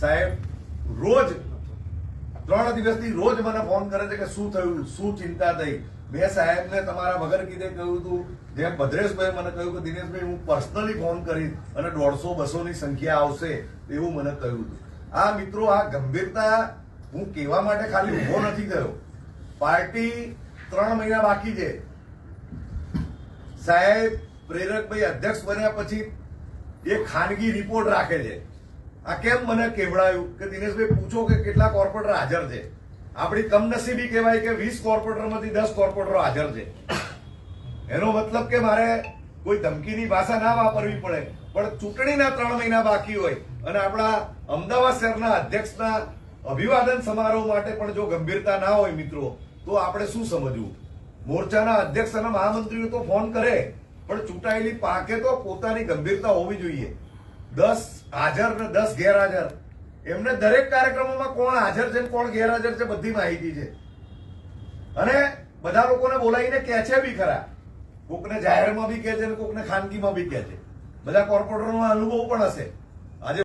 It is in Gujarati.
સાહેબ, રોજ, ત્રણ દિવસથી રોજ મને ફોન કરે છે કે શું થયું, શું ચિંતા થઈ? મેં સાહેબને તમારા વગર કીધે કહ્યું હતું. જેમ ભદ્રેશભાઈ મને કહ્યું કે, દિનેશભાઈ, હું પર્સનલી ફોન કરીશ અને દોઢસો, બસોની સંખ્યા આવશે. એવું મને કહ્યું હતું. આ મિત્રો, આ ગંભીરતા હું કહેવા માટે ખાલી ઊભો નથી ગયો પાર્ટી ત્રણ મહિના બાકી છે. સાહેબ, પ્રેરકભાઈ અધ્યક્ષ બન્યા પછી એ ખાનગી રિપોર્ટ રાખે છે. આ કેમ મને કેવડાયું કે દિનેશભાઈ પૂછો કે કેટલા કોર્પોરેટર હાજર છે? આપણી કમનસીબી કહેવાય કે વીસ કોર્પોરેટરમાંથી દસ કોર્પોરેટરો હાજર છે. એનો મતલબ કે મારે કોઈ ધમકીની ભાષા ના વાપરવી પડે, પણ ચૂંટણીના ત્રણ મહિના બાકી હોય અને આપણા અમદાવાદ શહેરના અધ્યક્ષના અભિવાદન સમારોહ માટે પણ જો ગંભીરતા ના હોય મિત્રો, તો આપણે શું સમજવું? મોરચાના અધ્યક્ષ અને મહામંત્રીઓ તો ફોન કરે, પણ ચૂંટાયેલી પાકે તો પોતાની ગંભીરતા હોવી જોઈએ. દસ હાજર ને દસ ગેરહાજર. એમને દરેક કાર્યક્રમોમાં કોણ હાજર છે કોણ ગેરહાજર છે બધી માહિતી છે. અને બધા લોકોને બોલાવીને કે છે બી ખરા. કોકને જાહેરમાં બી કે છે કોકને ખાનગીમાં બી કે છે. બધા કોર્પોરેટરનો અનુભવ પણ હશે. આજે